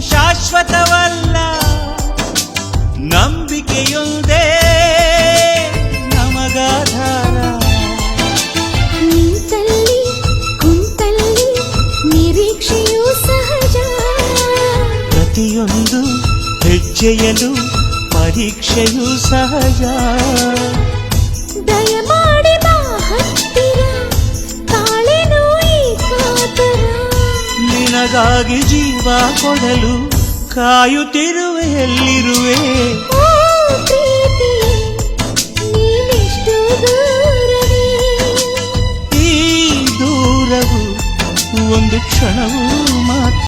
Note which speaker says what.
Speaker 1: ಶಾಶ್ವತವಲ್ಲ. ನಂಬಿಕೆಯೊಂದೇ ನಮಗಾಧಾರ.
Speaker 2: ನಿಂತಲ್ಲಿ ಕುಂತಲ್ಲಿ ನಿರೀಕ್ಷೆಯೂ ಸಹಜ.
Speaker 1: ಪ್ರತಿಯೊಂದು ಹೆಜ್ಜೆಯಲು ಪರೀಕ್ಷೆಯೂ ಸಹಜ. ನಿನಗಾಗಿ ಜೀವ ಕೊಡಲು ಕಾಯುತ್ತಿರುವೆ ಎಲ್ಲಿರುವೆ? ಈ ದೂರವು ಒಂದು ಕ್ಷಣವೂ ಮಾತ್ರ.